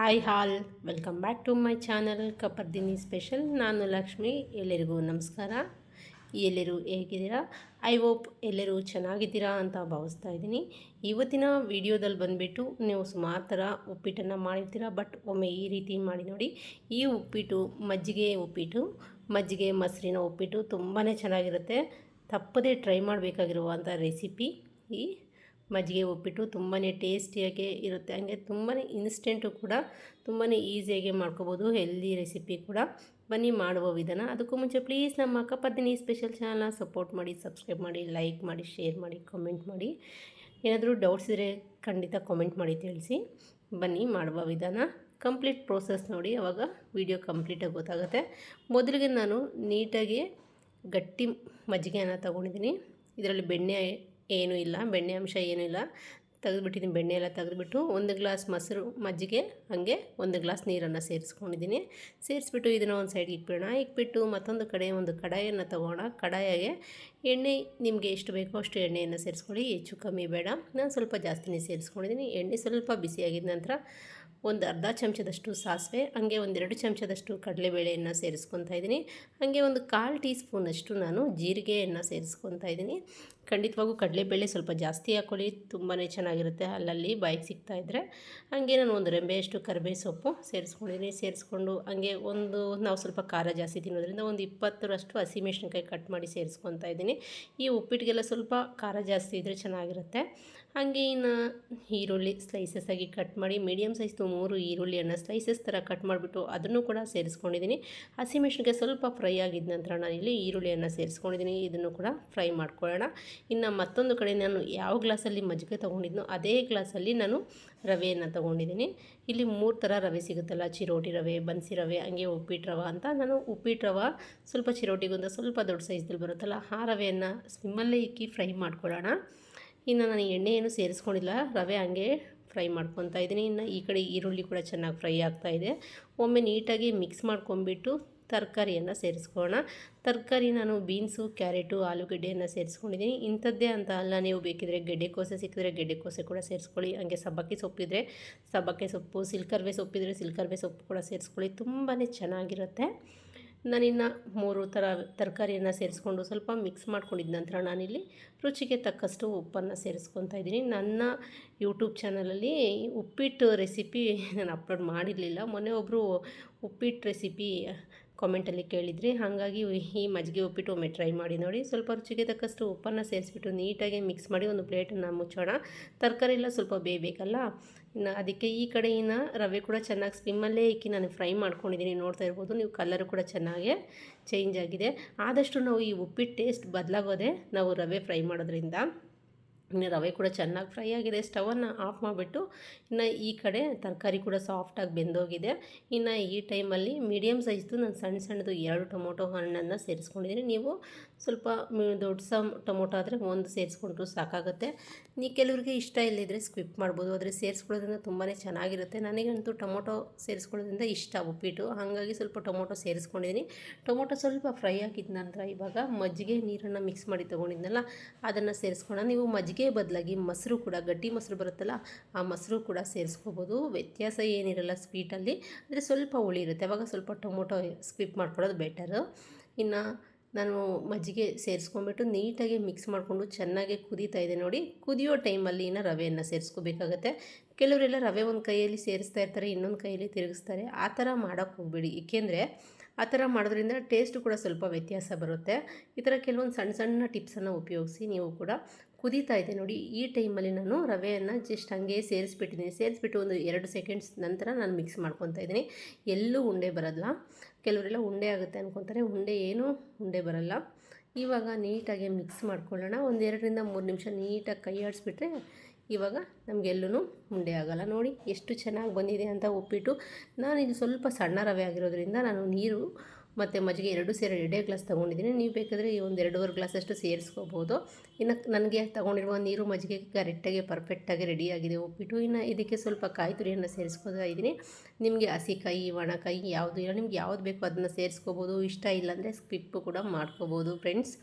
Hi all, welcome back to my channel Kapardini special. ನಾನು ಲಕ್ಷ್ಮಿ ಎಲ್ಲರಿಗೂ ನಮಸ್ಕಾರ. ಎಲ್ಲರೂ ಹೇಗಿದ್ದೀರಾ? ಐ ಹೋಪ್ ಎಲ್ಲರೂ ಚೆನ್ನಾಗಿದ್ದೀರಾ ಅಂತ ಭಾವಿಸ್ತಾ ಇದ್ದೀನಿ. ಇವತ್ತಿನ ವಿಡಿಯೋದಲ್ಲಿ ಬಂದುಬಿಟ್ಟು ನೀವು ಸುಮಾರು ಥರ ಉಪ್ಪಿಟ್ಟನ್ನು ಮಾಡಿರ್ತೀರ, ಬಟ್ ಒಮ್ಮೆ ಈ ರೀತಿ ಮಾಡಿ ನೋಡಿ. ಈ ಉಪ್ಪಿಟ್ಟು, ಮಜ್ಜಿಗೆ ಉಪ್ಪಿಟ್ಟು, ಮಜ್ಜಿಗೆ ಮೊಸರಿನ ಉಪ್ಪಿಟ್ಟು ತುಂಬಾ ಚೆನ್ನಾಗಿರುತ್ತೆ. ತಪ್ಪದೇ ಟ್ರೈ ಮಾಡಬೇಕಾಗಿರುವಂಥ ರೆಸಿಪಿ ಈ. ಮಜ್ಜಿಗೆ ಉಪ್ಪಿಟ್ಟು ತುಂಬಾ ಟೇಸ್ಟಿಯಾಗಿ ಇರುತ್ತೆ. ಹಂಗೆ ತುಂಬಾ ಇನ್ಸ್ಟೆಂಟು ಕೂಡ ತುಂಬಾ ಈಸಿಯಾಗಿ ಮಾಡ್ಕೋಬೋದು. ಹೆಲ್ದಿ ರೆಸಿಪಿ ಕೂಡ. ಬನ್ನಿ ಮಾಡುವ ವಿಧಾನ. ಅದಕ್ಕೂ ಮುಂಚೆ ಪ್ಲೀಸ್ ನಮ್ಮ ಅಕ್ಕಪತ್ತಿನಿ ಸ್ಪೆಷಲ್ ಚಾನಲ್ನ ಸಪೋರ್ಟ್ ಮಾಡಿ, ಸಬ್ಸ್ಕ್ರೈಬ್ ಮಾಡಿ, ಲೈಕ್ ಮಾಡಿ, ಶೇರ್ ಮಾಡಿ, ಕಮೆಂಟ್ ಮಾಡಿ. ಏನಾದರೂ ಡೌಟ್ಸ್ ಇದ್ದರೆ ಖಂಡಿತ ಕಮೆಂಟ್ ಮಾಡಿ ತಿಳಿಸಿ. ಬನ್ನಿ ಮಾಡುವ ವಿಧಾನ. ಕಂಪ್ಲೀಟ್ ಪ್ರೋಸೆಸ್ ನೋಡಿ, ಅವಾಗ ವಿಡಿಯೋ ಕಂಪ್ಲೀಟಾಗಿ ಗೊತ್ತಾಗುತ್ತೆ. ಮೊದಲಿಗೆ ನಾನು ನೀಟಾಗಿ ಗಟ್ಟಿ ಮಜ್ಜಿಗೆಯನ್ನು ತೊಗೊಂಡಿದ್ದೀನಿ. ಇದರಲ್ಲಿ ಬೆಣ್ಣೆ ಏನೂ ಇಲ್ಲ, ಬೆಣ್ಣೆ ಅಂಶ ಏನೂ ಇಲ್ಲ. ತೆಗೆದುಬಿಟ್ಟಿದ್ದೀನಿ ಬೆಣ್ಣೆ ಎಲ್ಲ ತೆಗೆದುಬಿಟ್ಟು ಒಂದು ಗ್ಲಾಸ್ ಮೊಸರು ಮಜ್ಜಿಗೆ, ಹಾಗೆ ಒಂದು ಗ್ಲಾಸ್ ನೀರನ್ನು ಸೇರಿಸ್ಕೊಂಡಿದ್ದೀನಿ ಸೇರಿಸ್ಬಿಟ್ಟು ಇದನ್ನು ಒಂದು ಸೈಡ್ಗೆ ಇಟ್ಬಿಡೋಣ. ಇಕ್ಬಿಟ್ಟು ಮತ್ತೊಂದು ಕಡೆ ಒಂದು ಕಡಾಯನ್ನು ತೊಗೋಣ. ಕಡಾಯಿಗೆ ಎಣ್ಣೆ ನಿಮಗೆ ಎಷ್ಟು ಬೇಕೋ ಅಷ್ಟು ಎಣ್ಣೆಯನ್ನು ಸೇರಿಸ್ಕೊಳ್ಳಿ. ಹೆಚ್ಚು ಕಮ್ಮಿ ಬೇಡ. ನಾನು ಸ್ವಲ್ಪ ಜಾಸ್ತಿನೇ ಸೇರಿಸ್ಕೊಂಡಿದ್ದೀನಿ ಎಣ್ಣೆ ಸ್ವಲ್ಪ ಬಿಸಿಯಾಗಿದ ನಂತರ ಒಂದು ಅರ್ಧ ಚಮಚದಷ್ಟು ಸಾಸಿವೆ, ಹಾಗೆ ಒಂದೆರಡು ಚಮಚದಷ್ಟು ಕಡಲೆಬೇಳೆಯನ್ನು ಸೇರಿಸ್ಕೊತಾ ಇದ್ದೀನಿ ಹಾಗೆ ಒಂದು ಕಾಲು ಟೀ ಸ್ಪೂನಷ್ಟು ನಾನು ಜೀರಿಗೆಯನ್ನು ಸೇರಿಸ್ಕೊತಾ ಇದ್ದೀನಿ ಖಂಡಿತವಾಗೂ ಕಡಲೆಬೇಳೆ ಸ್ವಲ್ಪ ಜಾಸ್ತಿ ಹಾಕ್ಕೊಳ್ಳಿ ತುಂಬಾ ಚೆನ್ನಾಗಿರುತ್ತೆ. ಅಲ್ಲಲ್ಲಿ ಬಾಯಿಗೆ ಸಿಗ್ತಾಯಿದ್ರೆ ಹಾಗೆ ನಾನು ಒಂದು ರೆಂಬೆಯಷ್ಟು ಕರಿಬೇ ಸೊಪ್ಪು ಸೇರಿಸ್ಕೊಂಡಿದ್ದೀನಿ. ಸೇರಿಸ್ಕೊಂಡು ಹಾಗೆ ಒಂದು, ನಾವು ಸ್ವಲ್ಪ ಖಾರ ಜಾಸ್ತಿ ತಿನ್ನೋದ್ರಿಂದ ಒಂದು ಇಪ್ಪತ್ತರಷ್ಟು ಹಸಿಮೆಣ್ಸಿನ್ಕಾಯಿ ಕಟ್ ಮಾಡಿ ಸೇರಿಸ್ಕೊತಾ ಇದ್ದೀನಿ. ಈ ಉಪ್ಪಿಟ್ಟಿಗೆಲ್ಲ ಸ್ವಲ್ಪ ಖಾರ ಜಾಸ್ತಿ ಇದ್ದರೆ ಚೆನ್ನಾಗಿರುತ್ತೆ. ಹಾಗೆ ಇನ್ನು ಈರುಳ್ಳಿ ಸ್ಲೈಸಸ್ ಆಗಿ ಕಟ್ ಮಾಡಿ ಮೀಡಿಯಮ್ ಸೈಜ್ದು ಮೂರು ಈರುಳ್ಳಿಯನ್ನು ಸ್ಲೈಸಸ್ ಥರ ಕಟ್ ಮಾಡಿಬಿಟ್ಟು ಅದನ್ನು ಕೂಡ ಸೇರಿಸ್ಕೊಂಡಿದ್ದೀನಿ. ಹಸಿಮೆಣ್ಸಿನ್ಕಾಯಿ ಸ್ವಲ್ಪ ಫ್ರೈ ಆಗಿದ ನಂತರ ನಾನು ಇಲ್ಲಿ ಈರುಳ್ಳಿಯನ್ನು ಸೇರಿಸ್ಕೊಂಡಿದ್ದೀನಿ. ಇದನ್ನು ಕೂಡ ಫ್ರೈ ಮಾಡ್ಕೊಳ್ಳೋಣ. ಇನ್ನು ಮತ್ತೊಂದು ಕಡೆ ನಾನು ಯಾವ ಗ್ಲಾಸಲ್ಲಿ ಮಜ್ಜಿಗೆ ತೊಗೊಂಡಿದ್ನೋ ಅದೇ ಗ್ಲಾಸಲ್ಲಿ ನಾನು ರವೆಯನ್ನು ತೊಗೊಂಡಿದ್ದೀನಿ. ಇಲ್ಲಿ ಮೂರು ಥರ ರವೆ ಸಿಗುತ್ತಲ್ಲ, ಚಿರೋಟಿ ರವೆ, ಬನ್ಸಿ ರವೆ, ಹಂಗೆ ಉಪ್ಪಿಟ್ಟು ರವೆ ಅಂತ ನಾನು ಉಪ್ಪಿಟ್ಟು ರವೆ ಸ್ವಲ್ಪ ಚಿರೋಟಿಗೊಂದು ಸ್ವಲ್ಪ ದೊಡ್ಡ ಸೈಜಲ್ಲಿ ಬರುತ್ತಲ್ಲ, ಆ ರವೆಯನ್ನು ಸ್ವಿಮ್ಮಲ್ಲೇ ಇಕ್ಕಿ ಫ್ರೈ ಮಾಡ್ಕೊಳ್ಳೋಣ. ಇನ್ನು ನಾನು ಎಣ್ಣೆಯನ್ನು ಸೇರಿಸ್ಕೊಂಡಿಲ್ಲ, ರವೆ ಹಂಗೆ ಫ್ರೈ ಮಾಡ್ಕೊತಾ ಇದ್ದೀನಿ. ಇನ್ನು ಈ ಕಡೆ ಈರುಳ್ಳಿ ಕೂಡ ಚೆನ್ನಾಗಿ ಫ್ರೈ ಆಗ್ತಾಯಿದೆ ಒಮ್ಮೆ ನೀಟಾಗಿ ಮಿಕ್ಸ್ ಮಾಡ್ಕೊಂಬಿಟ್ಟು ತರಕಾರಿಯನ್ನು ಸೇರಿಸ್ಕೊಳ್ಳೋಣ. ತರಕಾರಿ ನಾನು ಬೀನ್ಸು, ಕ್ಯಾರೆಟು, ಆಲೂಗಡ್ಡೆಯನ್ನು ಸೇರಿಸ್ಕೊಂಡಿದ್ದೀನಿ. ಇಂಥದ್ದೇ ಅಂತ ಅಲ್ಲ, ನೀವು ಬೇಕಿದ್ರೆ ಗೆಡ್ಡೆಕೋಸೆ ಸಿಕ್ಕಿದ್ರೆ ಗೆಡ್ಡೆಕೋಸೆ ಕೂಡ ಸೇರಿಸ್ಕೊಳ್ಳಿ. ಹಾಗೆ ಸಬ್ಬಕ್ಕಿ ಸೊಪ್ಪಿದ್ರೆ ಸಬ್ಬಕ್ಕಿ ಸೊಪ್ಪು, ಸಿಲ್ಕರ್ವೆ ಸೊಪ್ಪಿದ್ರೆ ಸಿಲ್ಕರ್ವೆ ಸೊಪ್ಪು ಕೂಡ ಸೇರಿಸ್ಕೊಳ್ಳಿ. ತುಂಬಾ ಚೆನ್ನಾಗಿರುತ್ತೆ. ನಾನಿನ್ನು ಮೂರು ಥರ ತರಕಾರಿಯನ್ನು ಸೇರಿಸ್ಕೊಂಡು ಸ್ವಲ್ಪ ಮಿಕ್ಸ್ ಮಾಡ್ಕೊಂಡಿದ್ದ ನಂತರ ನಾನಿಲ್ಲಿ ರುಚಿಗೆ ತಕ್ಕಷ್ಟು ಉಪ್ಪನ್ನು ಸೇರಿಸ್ಕೊತಾ ಇದ್ದೀನಿ. ನನ್ನ ಯೂಟ್ಯೂಬ್ ಚಾನಲಲ್ಲಿ ಉಪ್ಪಿಟ್ಟು ರೆಸಿಪಿ ನಾನು ಅಪ್ಲೋಡ್ ಮಾಡಿರಲಿಲ್ಲ. ಮೊನ್ನೆ ಒಬ್ಬರು ಉಪ್ಪಿಟ್ಟು ರೆಸಿಪಿ ಕಾಮೆಂಟಲ್ಲಿ ಕೇಳಿದ್ರಿ. ಹಾಗಾಗಿ ಈ ಮಜ್ಜಿಗೆ ಉಪ್ಪಿಟ್ಟು ಒಮ್ಮೆ ಟ್ರೈ ಮಾಡಿ ನೋಡಿ. ಸ್ವಲ್ಪ ರುಚಿಗೆ ತಕ್ಕಷ್ಟು ಉಪ್ಪನ್ನು ಸೇರಿಸ್ಬಿಟ್ಟು ನೀಟಾಗಿ ಮಿಕ್ಸ್ ಮಾಡಿ ಒಂದು ಪ್ಲೇಟನ್ನು ಮುಚ್ಚೋಣ. ತರಕಾರಿ ಎಲ್ಲ ಸ್ವಲ್ಪ ಬೇಯಬೇಕಲ್ಲ? ಇನ್ನು ಅದಕ್ಕೆ ಈ ಕಡೆಯಿಂದ ರವೆ ಕೂಡ ಚೆನ್ನಾಗಿ ಸ್ಲಿಮ್ಮಲ್ಲೇ ಇಕ್ಕಿ ನಾನು ಫ್ರೈ ಮಾಡ್ಕೊಂಡಿದ್ದೀನಿ. ನೋಡ್ತಾ ಇರ್ಬೋದು, ನೀವು ಕಲರು ಕೂಡ ಚೆನ್ನಾಗೇ ಚೇಂಜ್ ಆಗಿದೆ. ಆದಷ್ಟು ನಾವು ಈ ಉಪ್ಪಿಟ್ಟು ಟೇಸ್ಟ್ ಬದಲಾಗೋದೆ ನಾವು ರವೆ ಫ್ರೈ ಮಾಡೋದ್ರಿಂದ. ಇನ್ನು ರವೆ ಕೂಡ ಚೆನ್ನಾಗಿ ಫ್ರೈ ಆಗಿದೆ. ಸ್ಟವನ್ನು ಆಫ್ ಮಾಡಿಬಿಟ್ಟು ಇನ್ನು ಈ ಕಡೆ ತರಕಾರಿ ಕೂಡ ಸಾಫ್ಟಾಗಿ ಬೆಂದೋಗಿದೆ. ಇನ್ನು ಈ ಟೈಮಲ್ಲಿ ಮೀಡಿಯಮ್ ಸೈಜ್ದು ನಾನು ಸಣ್ಣ ಸಣ್ಣದು ಎರಡು ಟೊಮೊಟೊ ಹಣ್ಣನ್ನು ಸೇರಿಸ್ಕೊಂಡಿದ್ದೀನಿ. ನೀವು ಸ್ವಲ್ಪ ದೊಡ್ಡ ಸಮ್ ಟೊಮೊಟೊ ಆದರೆ ಒಂದು ಸೇರಿಸ್ಕೊಂಡ್ರು ಸಾಕಾಗುತ್ತೆ. ನೀವು ಕೆಲವರಿಗೆ ಇಷ್ಟ ಇಲ್ಲದಿದ್ದರೆ ಸ್ಕಿಪ್ ಮಾಡ್ಬೋದು. ಆದರೆ ಸೇರಿಸ್ಕೊಳ್ಳೋದ್ರಿಂದ ತುಂಬಾ ಚೆನ್ನಾಗಿರುತ್ತೆ. ನನಗಂತೂ ಟೊಮೊಟೊ ಸೇರಿಸ್ಕೊಳ್ಳೋದ್ರಿಂದ ಇಷ್ಟ ಉಪ್ಪಿಟ್ಟು. ಹಾಗಾಗಿ ಸ್ವಲ್ಪ ಟೊಮೊಟೊ ಸೇರಿಸ್ಕೊಂಡಿದ್ದೀನಿ. ಟೊಮೊಟೊ ಸ್ವಲ್ಪ ಫ್ರೈ ಆಗಿದ ನಂತರ ಇವಾಗ ಮಜ್ಜಿಗೆ ನೀರನ್ನು ಮಿಕ್ಸ್ ಮಾಡಿ ತೊಗೊಂಡಿದ್ನಲ್ಲ, ಅದನ್ನು ಸೇರಿಸ್ಕೊಳ್ಳೋಣ. ನೀವು ಮಜ್ಜಿಗೆ ಬದಲಾಗಿ ಮೊಸರು ಕೂಡ ಗಟ್ಟಿ ಮೊಸರು ಬರುತ್ತಲ್ಲ, ಆ ಮೊಸರು ಕೂಡ ಸೇರಿಸ್ಕೋಬೋದು. ವ್ಯತ್ಯಾಸ ಏನಿರಲ್ಲ ಸ್ವೀಟಲ್ಲಿ ಅಂದರೆ ಸ್ವಲ್ಪ ಹುಳಿ ಇರುತ್ತೆ. ಅವಾಗ ಸ್ವಲ್ಪ ಟೊಮೊಟೊ ಸ್ಕಿಪ್ ಮಾಡ್ಕೊಳ್ಳೋದು ಬೆಟರು ಇನ್ನು ನಾನು ಮಜ್ಜಿಗೆ ಸೇರಿಸ್ಕೊಂಬಿಟ್ಟು ನೀಟಾಗಿ ಮಿಕ್ಸ್ ಮಾಡಿಕೊಂಡು ಚೆನ್ನಾಗಿ ಕುದೀತಾ ಇದೆ ನೋಡಿ. ಕುದಿಯೋ ಟೈಮಲ್ಲಿ ಇನ್ನು ರವೆಯನ್ನು ಸೇರಿಸ್ಕೋಬೇಕಾಗತ್ತೆ. ಕೆಲವರೆಲ್ಲ ರವೆ ಒಂದು ಕೈಯಲ್ಲಿ ಸೇರಿಸ್ತಾ ಇರ್ತಾರೆ, ಇನ್ನೊಂದು ಕೈಯಲ್ಲಿ ತಿರುಗಿಸ್ತಾರೆ. ಆ ಥರ ಮಾಡೋಕ್ಕೆ ಹೋಗ್ಬೇಡಿ. ಏಕೆಂದರೆ ಆ ಥರ ಮಾಡೋದ್ರಿಂದ ಟೇಸ್ಟು ಕೂಡ ಸ್ವಲ್ಪ ವ್ಯತ್ಯಾಸ ಬರುತ್ತೆ. ಈ ಥರ ಕೆಲವೊಂದು ಸಣ್ಣ ಸಣ್ಣ ಟಿಪ್ಸನ್ನು ಉಪಯೋಗಿಸಿ ನೀವು ಕೂಡ ಕುದೀತಾ ಇದೆ ನೋಡಿ. ಈ ಟೈಮಲ್ಲಿ ನಾನು ರವೆಯನ್ನು ಜಸ್ಟ್ ಹಂಗೆ ಸೇರಿಸ್ಬಿಟ್ಟಿದ್ದೀನಿ. ಸೇರಿಸ್ಬಿಟ್ಟು ಒಂದು ಎರಡು ಸೆಕೆಂಡ್ಸ್ ನಂತರ ನಾನು ಮಿಕ್ಸ್ ಮಾಡ್ಕೊತಾ ಇದ್ದೀನಿ. ಎಲ್ಲೂ ಉಂಡೆ ಬರೋಲ್ಲ. ಕೆಲವರೆಲ್ಲ ಉಂಡೆ ಆಗುತ್ತೆ ಅಂದ್ಕೊತಾರೆ ಉಂಡೆ ಏನೂ ಉಂಡೆ ಬರಲ್ಲ. ಇವಾಗ ನೀಟಾಗಿ ಮಿಕ್ಸ್ ಮಾಡ್ಕೊಳ್ಳೋಣ. ಒಂದೆರಡರಿಂದ ಮೂರು ನಿಮಿಷ ನೀಟಾಗಿ ಕೈ ಆಡಿಸ್ಬಿಟ್ರೆ ಇವಾಗ ನಮಗೆಲ್ಲೂ ಉಂಡೆ ಆಗೋಲ್ಲ. ನೋಡಿ ಎಷ್ಟು ಚೆನ್ನಾಗಿ ಬಂದಿದೆ ಅಂತ ಉಪ್ಪಿಟ್ಟು. ನಾನು ಇದು ಸ್ವಲ್ಪ ಸಣ್ಣ ರವೆ ಆಗಿರೋದ್ರಿಂದ ನಾನು ನೀರು ಮತ್ತು ಮಜ್ಜಿಗೆ ಎರಡು ಸೇರಿ ಎರಡೇ ಗ್ಲಾಸ್ ತೊಗೊಂಡಿದ್ದೀನಿ. ನೀವು ಬೇಕಾದರೆ ಈ ಒಂದು ಎರಡೂವರೆ ಗ್ಲಾಸಷ್ಟು ಸೇರಿಸ್ಕೋಬೋದು. ಇನ್ನು ನನಗೆ ತೊಗೊಂಡಿರುವ ನೀರು ಮಜ್ಜಿಗೆ ಕರೆಕ್ಟಾಗಿ ಪರ್ಫೆಕ್ಟಾಗಿ ರೆಡಿಯಾಗಿದೆ ಉಪ್ಪಿಟ್ಟು. ಇನ್ನು ಇದಕ್ಕೆ ಸ್ವಲ್ಪ ಕಾಯಿ ತುರಿಯನ್ನು ಸೇರಿಸ್ಕೋತಾ ಇದ್ದೀನಿ. ನಿಮಗೆ ಹಸಿಕಾಯಿ, ಒಣಕಾಯಿ ಯಾವುದು ಇಲ್ಲ. ನಿಮ್ಗೆ ಯಾವ್ದು ಬೇಕೋ ಅದನ್ನು ಸೇರಿಸ್ಕೋಬೋದು. ಇಷ್ಟ ಇಲ್ಲಾಂದರೆ ಸ್ಕಿಪ್ಪು ಕೂಡ ಮಾಡ್ಕೋಬೋದು ಫ್ರೆಂಡ್ಸ್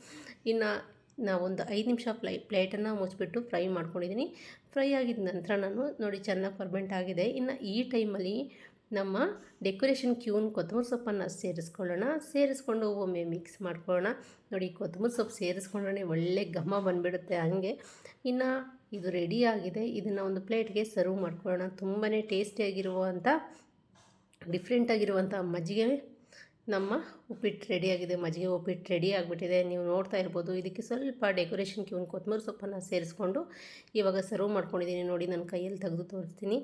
ಇನ್ನು ನಾವೊಂದು ಐದು ನಿಮಿಷ ಫ್ಲೈ ಪ್ಲೇಟನ್ನು ಮುಚ್ಚಿಬಿಟ್ಟು ಫ್ರೈ ಮಾಡ್ಕೊಂಡಿದ್ದೀನಿ. ಫ್ರೈ ಆಗಿದ ನಂತರ ನಾನು ನೋಡಿ ಚೆನ್ನಾಗಿ ಫರ್ಮೆಂಟ್ ಆಗಿದೆ. ಇನ್ನು ಈ ಟೈಮಲ್ಲಿ ನಮ್ಮ ಡೆಕೋರೇಷನ್ ಕ್ಯೂನ್ ಕೊತ್ತಂಬರಿ ಸೊಪ್ಪನ್ನು ಸೇರಿಸ್ಕೊಳ್ಳೋಣ. ಸೇರಿಸ್ಕೊಂಡು ಒಮ್ಮೆ ಮಿಕ್ಸ್ ಮಾಡ್ಕೊಳ್ಳೋಣ. ನೋಡಿ ಕೊತ್ತಂಬರಿ ಸೊಪ್ಪು ಸೇರಿಸ್ಕೊಂಡ್ರೆ ಒಳ್ಳೆ ಘಮ ಬಂದುಬಿಡುತ್ತೆ ಹಾಗೆ. ಇನ್ನು ಇದು ರೆಡಿ ಆಗಿದೆ. ಇದನ್ನು ಒಂದು ಪ್ಲೇಟ್ಗೆ ಸರ್ವ್ ಮಾಡ್ಕೊಳ್ಳೋಣ. ತುಂಬಾ ಟೇಸ್ಟಿಯಾಗಿರುವಂಥ, ಡಿಫ್ರೆಂಟಾಗಿರುವಂಥ ಮಜ್ಜಿಗೆ ನಮ್ಮ ಉಪ್ಪಿಟ್ಟು ರೆಡಿಯಾಗಿದೆ ಮಜ್ಜಿಗೆ ಉಪ್ಪಿಟ್ಟು ರೆಡಿ ಆಗಿಬಿಟ್ಟಿದೆ. ನೀವು ನೋಡ್ತಾ ಇರ್ಬೋದು, ಇದಕ್ಕೆ ಸ್ವಲ್ಪ ಡೆಕೋರೇಷನ್ಗೆ ಒಂದು ಕೊತ್ತಂಬರಿ ಸೊಪ್ಪನ್ನು ಸೇರಿಸ್ಕೊಂಡು ಇವಾಗ ಸರ್ವ್ ಮಾಡ್ಕೊಂಡಿದ್ದೀನಿ. ನೋಡಿ, ನನ್ನ ಕೈಯಲ್ಲಿ ತೆಗೆದು ತೋರಿಸ್ತೀನಿ.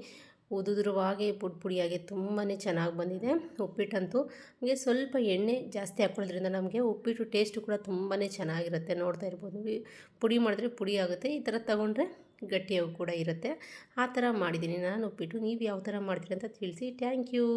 ಉದುರುವಾಗೆ ಪುಡಿ ಪುಡಿಯಾಗಿ ತುಂಬಾ ಚೆನ್ನಾಗಿ ಬಂದಿದೆ. ಉಪ್ಪಿಟ್ಟಂತೂ ಹಾಗೆ ಸ್ವಲ್ಪ ಎಣ್ಣೆ ಜಾಸ್ತಿ ಹಾಕ್ಕೊಳ್ಳೋದ್ರಿಂದ ನಮಗೆ ಉಪ್ಪಿಟ್ಟು ಟೇಸ್ಟು ಕೂಡ ತುಂಬಾ ಚೆನ್ನಾಗಿರುತ್ತೆ. ನೋಡ್ತಾ ಇರ್ಬೋದು. ಪುಡಿ ಮಾಡಿದ್ರೆ ಪುಡಿ ಆಗುತ್ತೆ. ಈ ಥರ ತಗೊಂಡ್ರೆ ಗಟ್ಟಿಯಾಗೂ ಕೂಡ ಇರುತ್ತೆ. ಆ ಥರ ಮಾಡಿದ್ದೀನಿ ನಾನು ಉಪ್ಪಿಟ್ಟು. ನೀವು ಯಾವ ಥರ ಮಾಡ್ತೀರಿ ಅಂತ ತಿಳಿಸಿ. Thank you